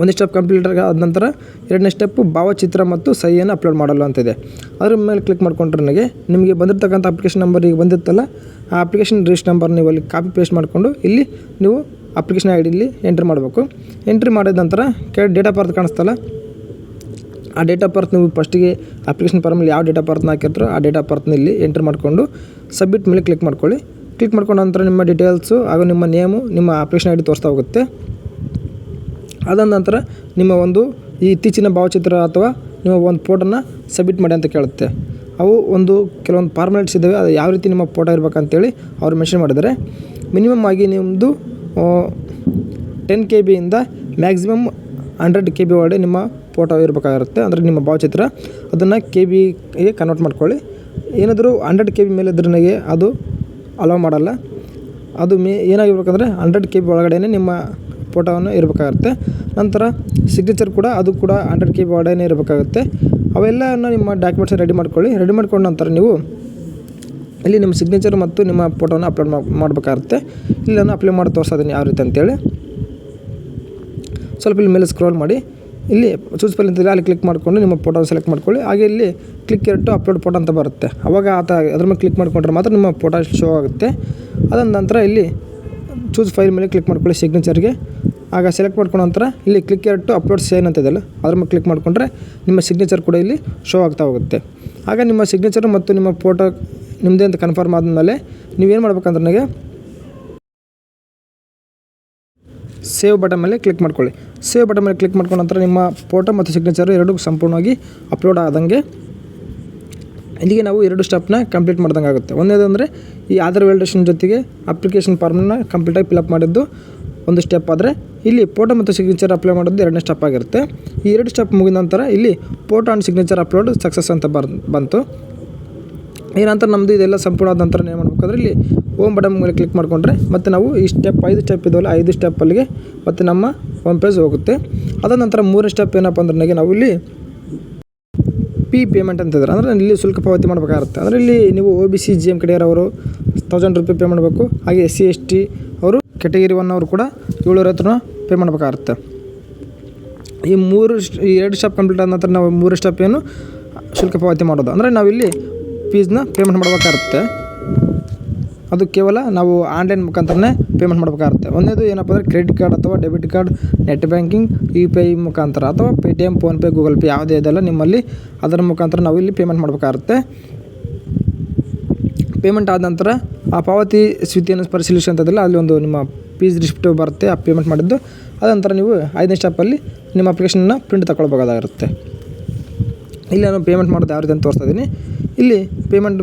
Speaker 1: ಒಂದು ಸ್ಟೆಪ್ ಕಂಪ್ಲೀಟ್ ಆದ ನಂತರ ಎರಡನೇ ಸ್ಟೆಪ್ಪು ಭಾವಚಿತ್ರ ಮತ್ತು ಸಹಿಯನ್ನು ಅಪ್ಲೋಡ್ ಮಾಡಲು ಅಂತಿದೆ. ಅದ್ರ ಮೇಲೆ ಕ್ಲಿಕ್ ಮಾಡ್ಕೊಂಡ್ರೆ ನನಗೆ ನಿಮಗೆ ಬಂದಿರತಕ್ಕಂಥ ಅಪ್ಲಿಕೇಶನ್ ನಂಬರ್ ಈಗ ಬಂದಿತ್ತಲ್ಲ, ಆ ಅಪ್ಲಿಕೇಶನ್ ರಿಜಿಸ್ಟರ್ ನಂಬರ್ ನೀವು ಅಲ್ಲಿ ಕಾಪಿ ಪೇಸ್ಟ್ ಮಾಡಿಕೊಂಡು ಇಲ್ಲಿ ನೀವು ಅಪ್ಲಿಕೇಶನ್ ಐ ಡಿಲಿ ಎಂಟ್ರಿ ಮಾಡಬೇಕು. ಎಂಟ್ರಿ ಮಾಡಿದ ನಂತರ ಕೆ ಡೇಟ್ ಆಫ್ ಬರ್ತ್ ಕಾಣಿಸ್ತಲ್ಲ, ಆ ಡೇಟ್ ಆಫ್ ಬರ್ತ್ ನೀವು ಫಸ್ಟಿಗೆ ಅಪ್ಲಿಕೇಶನ್ ಫಾರ್ಮಲ್ಲಿ ಯಾವ ಡೇಟ್ ಆಫ್ ಬರ್ತ್ನ ಹಾಕಿರ್ತಾರೋ ಆ ಡೇಟ್ ಆಫ್ ಬರ್ತ್ನ ಇಲ್ಲಿ ಎಂಟ್ರಿ ಮಾಡಿಕೊಂಡು ಸಬ್ಮಿಟ್ ಮೇಲೆ ಕ್ಲಿಕ್ ಮಾಡ್ಕೊಳ್ಳಿ. ಕ್ಲಿಕ್ ಮಾಡ್ಕೊಂಡ ನಂತರ ನಿಮ್ಮ ಡೀಟೇಲ್ಸು ಹಾಗೂ ನಿಮ್ಮ ನೇಮು ನಿಮ್ಮ ಅಪ್ಲಿಕೇಶನ್ ಐ ಡಿ ತೋರಿಸ್ತಾ ಹೋಗುತ್ತೆ. ಅದಾದ ನಂತರ ನಿಮ್ಮ ಒಂದು ಈ ಇತ್ತೀಚಿನ ಭಾವಚಿತ್ರ ಅಥವಾ ನಿಮ್ಮ ಒಂದು ಫೋಟೋನ ಸಬ್ಮಿಟ್ ಮಾಡಿ ಅಂತ ಕೇಳುತ್ತೆ. ಅವು ಒಂದು ಕೆಲವೊಂದು ಫಾರ್ಮ್ಯಾಟ್ಸ್ ಇದ್ದಾವೆ ಅದು ಯಾವ ರೀತಿ ನಿಮ್ಮ ಫೋಟೋ ಇರಬೇಕಂತೇಳಿ ಅವ್ರು ಮೆನ್ಷನ್ ಮಾಡಿದ್ದಾರೆ. ಮಿನಿಮಮ್ ಆಗಿ ನಿಮ್ಮದು ಟೆನ್ ಕೆ ಬಿಯಿಂದ ಮ್ಯಾಕ್ಸಿಮಮ್ ಹಂಡ್ರೆಡ್ ಕೆ ಬಿ ಒಳಗಡೆ ನಿಮ್ಮ ಫೋಟೋ ಇರಬೇಕಾಗಿರುತ್ತೆ, ಅಂದರೆ ನಿಮ್ಮ ಭಾವಚಿತ್ರ. ಅದನ್ನು ಕೆ ಬಿಗೆ ಕನ್ವರ್ಟ್ ಮಾಡ್ಕೊಳ್ಳಿ. ಏನಾದರೂ ಹಂಡ್ರೆಡ್ ಕೆ ಬಿ ಮೇಲೆ ಇದ್ರೆ ನನಗೆ ಅದು ಅಲೋ ಮಾಡಲ್ಲ. ಅದು ಮೇ, ಏನಾಗಿರ್ಬೇಕಂದ್ರೆ ಹಂಡ್ರೆಡ್ ಕೆ ಬಿ ಒಳಗಡೆ ನಿಮ್ಮ ಫೋಟೋವನ್ನು ಇರಬೇಕಾಗತ್ತೆ. ನಂತರ ಸಿಗ್ನೇಚರ್ ಕೂಡ, ಅದು ಕೂಡ ಹಂಡ್ರೆಡ್ ಕೆ ಬಿ ಒಳಗಡೆ ಇರಬೇಕಾಗುತ್ತೆ. ಅವೆಲ್ಲವನ್ನು ನಿಮ್ಮ ಡಾಕ್ಯುಮೆಂಟ್ಸ್ ರೆಡಿ ಮಾಡ್ಕೊಳ್ಳಿ. ರೆಡಿ ಮಾಡ್ಕೊಂಡ ನಂತರ ನೀವು ಇಲ್ಲಿ ನಿಮ್ಮ ಸಿಗ್ನೇಚರ್ ಮತ್ತು ನಿಮ್ಮ ಫೋಟೋನ ಅಪ್ಲೋಡ್ ಮಾಡಬೇಕಾಗುತ್ತೆ. ಇಲ್ಲಿ ನಾನು ಅಪ್ಲೈ ಮಾಡಿ ತೋರಿಸೋದನ್ನು ಯಾವ ರೀತಿ ಅಂತೇಳಿ. ಸ್ವಲ್ಪ ಇಲ್ಲಿ ಮೇಲೆ ಸ್ಕ್ರೋಲ್ ಮಾಡಿ. ಇಲ್ಲಿ ಚೂಸ್ ಪಲ್ಲಿ ಅಂತಿದೆ ಅಲ್ಲಿ ಕ್ಲಿಕ್ ಮಾಡಿಕೊಂಡು ನಿಮ್ಮ ಫೋಟೋ ಸೆಲೆಕ್ಟ್ ಮಾಡ್ಕೊಳ್ಳಿ. ಹಾಗೆ ಇಲ್ಲಿ ಕ್ಲಿಕ್ ಇರಟ್ಟು ಅಪ್ಲೋಡ್ ಫೋಟೋ ಅಂತ ಬರುತ್ತೆ. ಅವಾಗ ಆತ ಅದ್ರ ಮೇಲೆ ಕ್ಲಿಕ್ ಮಾಡಿಕೊಂಡ್ರೆ ಮಾತ್ರ ನಿಮ್ಮ ಫೋಟೋ ಶೋ ಆಗುತ್ತೆ. ಅದಾದ ನಂತರ ಇಲ್ಲಿ ಚೂಸ್ ಫೈಲ್ ಮೇಲೆ ಕ್ಲಿಕ್ ಮಾಡ್ಕೊಳ್ಳಿ ಸಿಗ್ನೇಚರ್ಗೆ ಆಗ ಸೆಲೆಕ್ಟ್ ಮಾಡ್ಕೊಂಡ ನಂತರ ಇಲ್ಲಿ ಕ್ಲಿಕ್ ಇಟ್ಟು ಅಪ್ಲೋಡ್ ಸೇನ್ ಅಂತ ಅಂತಿದೆಯಲ್ಲ ಅದ್ರ ಮೇಲೆ ಕ್ಲಿಕ್ ಮಾಡಿಕೊಂಡ್ರೆ ನಿಮ್ಮ ಸಿಗ್ನೇಚರ್ ಕೂಡ ಇಲ್ಲಿ ಶೋ ಆಗ್ತಾ ಹೋಗುತ್ತೆ. ಆಗ ನಿಮ್ಮ ಸಿಗ್ನೇಚರ್ ಮತ್ತು ನಿಮ್ಮ ಫೋಟೋ ನಿಮ್ಮದೇ ಅಂತ ಕನ್ಫರ್ಮ್ ಆದಮೇಲೆ ನೀವೇನು ಮಾಡ್ಬೇಕಂದ್ರೆ ನನಗೆ ಸೇವ್ ಬಟನ್ ಮೇಲೆ ಕ್ಲಿಕ್ ಮಾಡ್ಕೊಳ್ಳಿ. ಸೇವ್ ಬಟನ್ ಮೇಲೆ ಕ್ಲಿಕ್ ಮಾಡ್ಕೊಂಡ ನಂತರ ನಿಮ್ಮ ಫೋಟೋ ಮತ್ತು ಸಿಗ್ನೇಚರ್ ಎರಡೂ ಸಂಪೂರ್ಣವಾಗಿ ಅಪ್ಲೋಡ್ ಆದಂಗೆ ಇಲ್ಲಿಗೆ ನಾವು ಎರಡು ಸ್ಟೆಪ್ನ ಕಂಪ್ಲೀಟ್ ಮಾಡ್ದಂಗೆ ಆಗುತ್ತೆ. ಒಂದೇದಂದರೆ ಈ ಆಧಾರ್ ವ್ಯಾಲಿಡೇಷನ್ ಜೊತೆಗೆ ಅಪ್ಲಿಕೇಶನ್ ಫಾರ್ಮ್ನ ಕಂಪ್ಲೀಟಾಗಿ ಫಿಲಪ್ ಮಾಡಿದ್ದು ಒಂದು ಸ್ಟೆಪ್ ಆದರೆ ಇಲ್ಲಿ ಫೋಟೋ ಮತ್ತು ಸಿಗ್ನೇಚರ್ ಅಪ್ಲೈ ಮಾಡೋದು ಎರಡನೇ ಸ್ಟೆಪ್ ಆಗಿರುತ್ತೆ. ಈ ಎರಡು ಸ್ಟೆಪ್ ಮುಗಿದ ನಂತರ ಇಲ್ಲಿ photo and signature upload success ಅಂತ ಬರ್, ಬಂತು. ಈ ನಂತರ ನಮ್ಮದು ಇದೆಲ್ಲ ಸಂಪೂರ್ಣ ಆದ ನಂತರ ಏನು ಮಾಡ್ಬೇಕಾದ್ರೆ ಇಲ್ಲಿ ಓಮ್ ಬಟನ್ ಮೇಲೆ ಕ್ಲಿಕ್ ಮಾಡಿಕೊಂಡ್ರೆ ಮತ್ತು ನಾವು ಈ ಸ್ಟೆಪ್ ಐದು ಸ್ಟೆಪ್ ಇದಾವಲ್ಲ ಐದು ಸ್ಟೆಪ್ಪಲ್ಲಿಗೆ ಮತ್ತು ನಮ್ಮ ಹೋಮ್ ಪೇಜ್ ಹೋಗುತ್ತೆ. ಅದಾದ ನಂತರ ಮೂರನೇ ಸ್ಟೆಪ್ ಏನಪ್ಪ ಅಂದ್ರೆ ನಾವು ಇಲ್ಲಿ ಪಿ ಪೇಮೆಂಟ್ ಅಂತಂದ್ರೆ. ಅಂದರೆ ಇಲ್ಲಿ ಶುಲ್ಕ ಪಾವತಿ ಮಾಡಬೇಕಾಗುತ್ತೆ. ಅಂದರೆ ಇಲ್ಲಿ ನೀವು O B C G M ಕಡೆಯವರು ತೌಸಂಡ್ ರುಪಿ ಪೇ ಮಾಡಬೇಕು. ಹಾಗೆ ಎಸ್ ಸಿ ಎಸ್ ಟಿ ಅವರು ಕೆಟಗಿರಿ ಒನ್ ಅವರು ಕೂಡ ಏಳ್ನೂರ ಹತ್ರ ಪೇ ಮಾಡಬೇಕಾಗುತ್ತೆ. ಈ ಮೂರು ಈ ಎರಡು ಸ್ಟಾಪ್ ಕಂಪ್ಲೀಟ್ ಆದ ನಂತರ ನಾವು ಮೂರು ಸ್ಟಾಪ್ ಏನು ಶುಲ್ಕ ಪಾವತಿ ಮಾಡೋದು. ಅಂದರೆ ನಾವಿಲ್ಲಿ ಫೀಸ್ನ ಪೇಮೆಂಟ್ ಮಾಡಬೇಕಾಗುತ್ತೆ. ಅದು ಕೇವಲ ನಾವು ಆನ್ಲೈನ್ ಮುಖಾಂತರನೇ ಪೇಮೆಂಟ್ ಮಾಡಬೇಕಾಗುತ್ತೆ. ಒಂದೇದು ಏನಪ್ಪ ಅಂದರೆ ಕ್ರೆಡಿಟ್ ಕಾರ್ಡ್ ಅಥವಾ debit card net banking U P I ಮುಖಾಂತರ ಅಥವಾ Paytm PhonePe Google Pay ಯಾವುದೇ ಇದೆಲ್ಲ ನಿಮ್ಮಲ್ಲಿ ಅದರ ಮುಖಾಂತರ ನಾವು ಇಲ್ಲಿ ಪೇಮೆಂಟ್ ಮಾಡಬೇಕಾಗುತ್ತೆ. ಪೇಮೆಂಟ್ ಆದ ನಂತರ ಆ ಪಾವತಿ ಸ್ಥಿತಿಯನ್ನು ಪರಿಶೀಲಿಸಿ ಅಂತದಿಲ್ಲ ಅಲ್ಲಿ ಒಂದು ನಿಮ್ಮ ಪೀಸ್ ರಿಸಿಪ್ಟ್ ಬರುತ್ತೆ, ಆ ಪೇಮೆಂಟ್ ಮಾಡಿದ್ದು. ಅದ ನಂತರ ನೀವು ಐದನೇ ಸ್ಟಾಪಲ್ಲಿ ನಿಮ್ಮ ಅಪ್ಲಿಕೇಶನ್ನ ಪ್ರಿಂಟ್ ತಗೊಳ್ಬೇಕಾಗಿರುತ್ತೆ ಇಲ್ಲಿ ನಾನು ಪೇಮೆಂಟ್ ಮಾಡೋದು ಯಾವ ರೀತಿ ಅಂತ ತೋರಿಸ್ತಾ ಇದ್ದೀನಿ. ಇಲ್ಲಿ ಪೇಮೆಂಟ್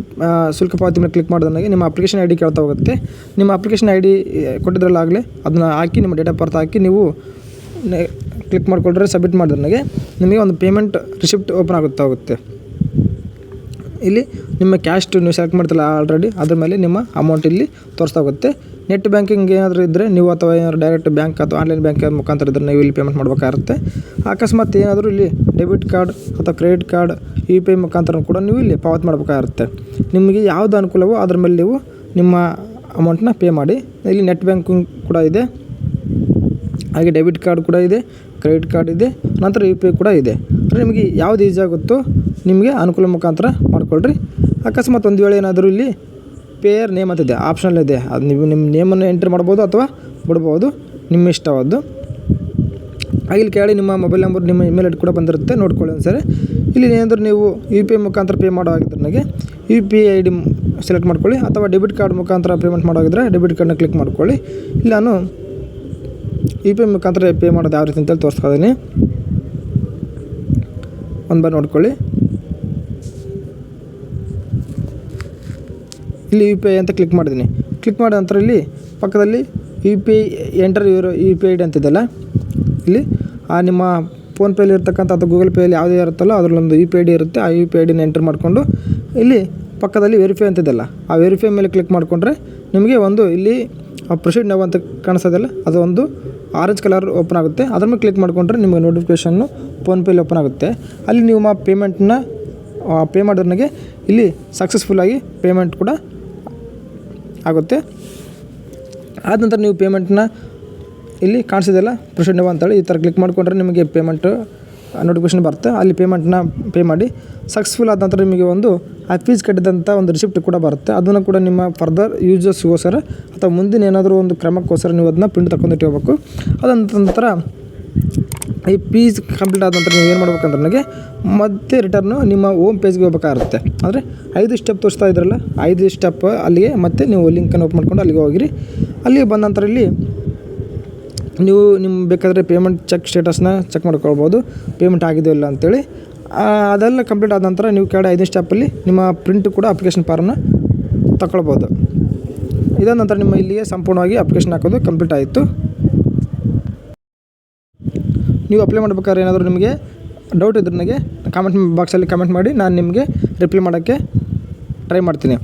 Speaker 1: ಶುಲ್ಕ ಪಾವತಿ ಮೇಲೆ ಕ್ಲಿಕ್ ಮಾಡಿದಂಗೆ ನಿಮ್ಮ ಅಪ್ಲಿಕೇಶನ್ ಐ ಡಿ ಕೇಳ್ತಾ ಹೋಗುತ್ತೆ. ನಿಮ್ಮ ಅಪ್ಲಿಕೇಶನ್ ಐ ಡಿ ಕೊಟ್ಟಿದ್ರಲ್ಲ ಆಗಲೇ ಅದನ್ನು ಹಾಕಿ, ನಿಮ್ಮ ಡೇಟ್ ಆಫ್ ಬರ್ತ್ ಹಾಕಿ ನೀವು ಕ್ಲಿಕ್ ಮಾಡಿಕೊಂಡ್ರೆ ಸಬ್ಮಿಟ್ ಮಾಡಿದ್ರೆ ನಿಮಗೆ ಒಂದು ಪೇಮೆಂಟ್ ರಿಸಿಪ್ಟ್ ಓಪನ್ ಆಗುತ್ತಾ ಹೋಗುತ್ತೆ. ಇಲ್ಲಿ ನಿಮ್ಮ ಕ್ಯಾಶ್ಟು ನೀವು ಸೆಲೆಕ್ಟ್ ಮಾಡ್ತಿಲ್ಲ ಆಲ್ರೆಡಿ ಅದ್ರ ಮೇಲೆ ನಿಮ್ಮ ಅಮೌಂಟ್ ಇಲ್ಲಿ ತೋರಿಸ್ತಾ ಹೋಗುತ್ತೆ. ನೆಟ್ ಬ್ಯಾಂಕಿಂಗ್ ಏನಾದರೂ ಇದ್ದರೆ ನೀವು ಅಥವಾ ಏನಾದರೂ ಡೈರೆಕ್ಟ್ ಬ್ಯಾಂಕ್ ಅಥವಾ ಆನ್ಲೈನ್ ಬ್ಯಾಂಕ್ ಮುಖಾಂತರ ಇದ್ದರೆ ನೀವು ಇಲ್ಲಿ ಪೇಮೆಂಟ್ ಮಾಡಬೇಕಾಗುತ್ತೆ. ಅಕಸ್ಮಾತ್ ಏನಾದರೂ ಇಲ್ಲಿ ಡೆಬಿಟ್ ಕಾರ್ಡ್ ಅಥವಾ credit card U P I ಮುಖಾಂತರ ಕೂಡ ನೀವು ಇಲ್ಲಿ ಪಾವತಿ ಮಾಡಬೇಕಾಗುತ್ತೆ. ನಿಮಗೆ ಯಾವುದು ಅನುಕೂಲವೋ ಅದ್ರ ಮೇಲೆ ನೀವು ನಿಮ್ಮ ಅಮೌಂಟನ್ನ ಪೇ ಮಾಡಿ. ಇಲ್ಲಿ ನೆಟ್ ಬ್ಯಾಂಕಿಂಗ್ ಕೂಡ ಇದೆ. ಹಾಗೆ ಡೆಬಿಟ್ ಕಾರ್ಡ್ ಕೂಡ ಇದೆ ಕ್ರೆಡಿಟ್ ಕಾರ್ಡ್ ಇದೆ, ನಂತರ ಯು ಪಿ ಐ ಕೂಡ ಇದೆ. ಅಂದರೆ ನಿಮಗೆ ಯಾವ್ದು ಈಸಿ ಆಗುತ್ತೋ ನಿಮಗೆ ಅನುಕೂಲ ಮುಖಾಂತರ ಮಾಡಿಕೊಳ್ಳ್ರಿ ಅಕಸ್ಮಾತ್ ಒಂದು ವೇಳೆ ಏನಾದರೂ ಇಲ್ಲಿ ಪೇಯರ್ ನೇಮ್ ಅಂತಿದೆ ಆಪ್ಷನಲ್ ಇದೆ. ಅದು ನೀವು ನಿಮ್ಮ ನೇಮನ್ನು ಎಂಟ್ರಿ ಮಾಡ್ಬೋದು ಅಥವಾ ಬಿಡ್ಬೋದು. ನಿಮ್ಮ ಇಷ್ಟವಾದ್ದು. ಹಾಗೆ ಇಲ್ಲಿ ನಿಮ್ಮ ಮೊಬೈಲ್ ನಂಬರ್ ನಿಮ್ಮ ಇಮೇಲ್ ಐ ಡಿ ಕೂಡ ಬಂದಿರುತ್ತೆ. ನೋಡ್ಕೊಳ್ಳಿ ಒಂದ್ಸರಿ. ಇಲ್ಲಿ ಏನಾದರೂ ನೀವು ಯು ಪಿ ಐ ಮುಖಾಂತರ ಪೇ ಮಾಡೋವಾಗಿದ್ದರೆ ನನಗೆ U P I D select ಮಾಡ್ಕೊಳ್ಳಿ. ಅಥವಾ ಡೆಬಿಟ್ ಕಾರ್ಡ್ ಮುಖಾಂತರ ಪೇಮೆಂಟ್ ಮಾಡೋಗಿದ್ರೆ ಡೆಬಿಟ್ ಕಾರ್ಡ್ನ ಕ್ಲಿಕ್ ಮಾಡ್ಕೊಳ್ಳಿ. ಇಲ್ಲಿ ನಾನು ಯು ಪಿ ಐ ಮುಖಾಂತರ ಪೇ ಮಾಡೋದು ಯಾವ ರೀತಿ ಅಂತೇಳಿ ತೋರಿಸ್ತಾ ಇದ್ದೀನಿ ಒಂದು ಬಾರಿ ನೋಡ್ಕೊಳ್ಳಿ. ಇಲ್ಲಿ ಯು ಪಿ ಐ ಅಂತ ಕ್ಲಿಕ್ ಮಾಡಿದ್ದೀನಿ ಕ್ಲಿಕ್ ಮಾಡಿದ ನಂತರ ಇಲ್ಲಿ ಪಕ್ಕದಲ್ಲಿ U P I enter your U P I D ಅಂತಿದೆಯಲ್ಲ? ಇಲ್ಲಿ, ಆ ನಿಮ್ಮ ಫೋನ್ಪೇಲಿ ಇರ್ತಕ್ಕಂಥ ಅಥವಾ ಗೂಗಲ್ ಪೇಯಲ್ಲಿ ಯಾವುದೇ ಇರುತ್ತಲ್ಲ ಅದರಲ್ಲೊಂದು ಯು ಪಿ ಐ ಡಿ ಇರುತ್ತೆ. ಆ ಯು ಪಿ ಐ ಡಿನ ಎಂಟರ್ ಮಾಡಿಕೊಂಡು ಇಲ್ಲಿ ಪಕ್ಕದಲ್ಲಿ ವೆರಿಫೈ ಅಂತಿದೆಯಲ್ಲ? ಆ ವೆರಿಫೈ ಮೇಲೆ ಕ್ಲಿಕ್ ಮಾಡಿಕೊಂಡ್ರೆ ನಿಮಗೆ ಒಂದು ಇಲ್ಲಿ ಪ್ರೊಸೀಡ್ ನಾವು ಅಂತ ಕಾಣಿಸೋದಿಲ್ಲ ಅದು ಒಂದು ಆರೆಂಜ್ ಕಲರ್ ಓಪನ್ ಆಗುತ್ತೆ. ಅದ್ರ ಮೇಲೆ ಕ್ಲಿಕ್ ಮಾಡಿಕೊಂಡ್ರೆ ನಿಮಗೆ ನೋಟಿಫಿಕೇಷನ್ನು ಫೋನ್ಪೇಲಿ ಓಪನ್ ಆಗುತ್ತೆ. ಅಲ್ಲಿ ನೀವು ಆ ಪೇಮೆಂಟ್ನ ಪೇ ಮಾಡೋನಿಗೆ ಇಲ್ಲಿ ಸಕ್ಸಸ್ಫುಲ್ಲಾಗಿ ಪೇಮೆಂಟ್ ಕೂಡ ಆಗುತ್ತೆ. ಆದ ನಂತರ ನೀವು ಪೇಮೆಂಟ್ನ ಇಲ್ಲಿ ಕಾಣಿಸಿದೆಲ್ಲ ನೀವು ಅಂತೇಳಿ ಈ ಥರ ಕ್ಲಿಕ್ ಮಾಡಿಕೊಂಡ್ರೆ ನಿಮಗೆ ಪೇಮೆಂಟು ನೋಟಿಫಿಕೇಶನ್ ಬರುತ್ತೆ. ಅಲ್ಲಿ ಪೇಮೆಂಟ್ನ ಪೇ ಮಾಡಿ ಸಕ್ಸಸ್ಫುಲ್ ಆದ ನಂತರ ನಿಮಗೆ ಒಂದು ಆ ಫೀಸ್ ಕಟ್ಟಿದಂಥ ಒಂದು ರಿಸಿಪ್ಟ್ ಕೂಡ ಬರುತ್ತೆ. ಅದನ್ನು ಕೂಡ ನಿಮ್ಮ ಫರ್ದರ್ ಯೂಸಸ್ಗೋಸ್ಕರ ಅಥವಾ ಮುಂದಿನ ಏನಾದರೂ ಒಂದು ಕ್ರಮಕ್ಕೋಸ್ಕರ ನೀವು ಅದನ್ನ ಪ್ರಿಂಟ್ ತಗೊಂಡು ಇಟ್ಕೋಬೇಕು. ಅದಂತ ನಂತರ ಈ ಪೀಸ್ ಕಂಪ್ಲೀಟ್ ಆದ ನಂತರ ನೀವು ಏನು ಮಾಡ್ಬೇಕಂದ್ರೆ ನನಗೆ ಮತ್ತೆ ರಿಟರ್ನು ನಿಮ್ಮ ಓಮ್ ಪೇಜ್ಗೆ ಹೋಗ್ಬೇಕಾಗುತ್ತೆ. ಅಂದರೆ ಐದು ಸ್ಟೆಪ್ ತೋರಿಸ್ತಾ ಇದ್ರಲ್ಲ, ಐದು ಸ್ಟೆಪ್ ಅಲ್ಲಿಗೆ ಮತ್ತೆ ನೀವು ಲಿಂಕನ್ನು ಓಪನ್ ಮಾಡ್ಕೊಂಡು ಅಲ್ಲಿಗೆ ಹೋಗಿರಿ. ಅಲ್ಲಿಗೆ ಬಂದ ನಂತರ ಇಲ್ಲಿ ನೀವು ನಿಮ್ಮ ಬೇಕಾದರೆ ಪೇಮೆಂಟ್ ಚೆಕ್ ಸ್ಟೇಟಸ್ನ ಚೆಕ್ ಮಾಡ್ಕೊಳ್ಬೋದು. ಪೇಮೆಂಟ್ ಆಗಿದೆಯೋ ಇಲ್ಲ ಅಂತೇಳಿ. ಅದೆಲ್ಲ ಕಂಪ್ಲೀಟ್ ಆದ ನಂತರ ನೀವು ಕೆಳಗಡೆ ಐದನೇ ಸ್ಟೆಪ್ಪಲ್ಲಿ ನಿಮ್ಮ ಪ್ರಿಂಟ್ ಕೂಡ ಅಪ್ಲಿಕೇಶನ್ ಫಾರ್ಮ್ನ ತಗೊಳ್ಬೋದು ಇದಾದ ನಂತರ ನಿಮ್ಮ ಇಲ್ಲಿಗೆ ಸಂಪೂರ್ಣವಾಗಿ ಅಪ್ಲಿಕೇಶನ್ ಹಾಕೋದು ಕಂಪ್ಲೀಟ್ ಆಯಿತು. ನೀವು ಅಪ್ಲೈ ಮಾಡ್ಬೇಕಾದ್ರೆ ಏನಾದರೂ ನಿಮಗೆ ಡೌಟ್ ಇದ್ರೆ ನನಗೆ ಕಾಮೆಂಟ್ ಬಾಕ್ಸಲ್ಲಿ ಕಮೆಂಟ್ ಮಾಡಿ, ನಾನು ನಿಮಗೆ ರಿಪ್ಲೈ ಮಾಡೋಕ್ಕೆ ಟ್ರೈ ಮಾಡ್ತೀನಿ.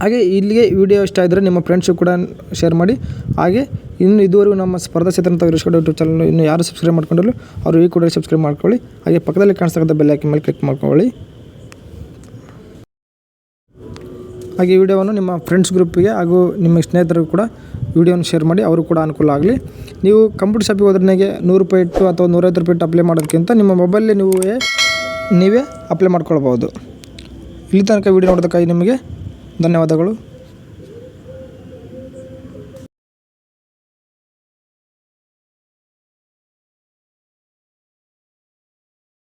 Speaker 1: ಹಾಗೆ ಇಲ್ಲಿಗೆ ವಿಡಿಯೋ ಇಷ್ಟ ಇದ್ದರೆ ನಿಮ್ಮ ಫ್ರೆಂಡ್ಸು ಕೂಡ ಶೇರ್ ಮಾಡಿ. ಹಾಗೆ ಇನ್ನು ಇದುವರೆಗೂ ನಮ್ಮ ಸ್ಪರ್ಧಾ ಅಂತ ಇರಿಸ್ಕೊಂಡು ಯೂಟ್ಯೂಬ್ ಚಾನಲ್ ಇನ್ನು ಯಾರು ಸಬ್ಸ್ಕ್ರೈಬ್ ಮಾಡ್ಕೊಂಡಿಲ್ಲ ಅವರು ಈ ಕೂಡ ಸಬ್ಸ್ಕ್ರೈಬ್ ಮಾಡ್ಕೊಳ್ಳಿ. ಹಾಗೆ ಪಕ್ಕದಲ್ಲಿ ಕಾಣಿಸ್ತಕ್ಕಂಥ ಬೆಲ್ ಐಕನ್ ಮೇಲೆ ಕ್ಲಿಕ್ ಮಾಡ್ಕೊಳ್ಳಿ. ಹಾಗೆ ವಿಡಿಯೋವನ್ನು ನಿಮ್ಮ ಫ್ರೆಂಡ್ಸ್ ಗ್ರೂಪಿಗೆ ಹಾಗೂ ನಿಮ್ಮ ಸ್ನೇಹಿತರಿಗೂ ಕೂಡ ವಿಡಿಯೋನ ಶೇರ್ ಮಾಡಿ ಅವರು ಕೂಡ ಅನುಕೂಲ ಆಗಲಿ. ನೀವು ಕಂಪ್ಯೂಟರ್ ಶಾಪಿಗೆ ಹೋದ್ರನೆಗೆ ನೂರು ರೂಪಾಯಿ ಇಟ್ಟು ಅಥವಾ ನೂರೈವತ್ತು ರೂಪಾಯಿ ಇಟ್ಟು ಅಪ್ಲೈ ಮಾಡೋದಕ್ಕಿಂತ ನಿಮ್ಮ ಮೊಬೈಲಲ್ಲಿ ನೀವು ನೀವೇ ಅಪ್ಲೈ ಮಾಡ್ಕೊಳ್ಬೋದು ಇಲ್ಲಿ ತನಕ ವಿಡಿಯೋ ನೋಡೋದಕ್ಕಾಗಿ ನಿಮಗೆ ಧನ್ಯವಾದಗಳು.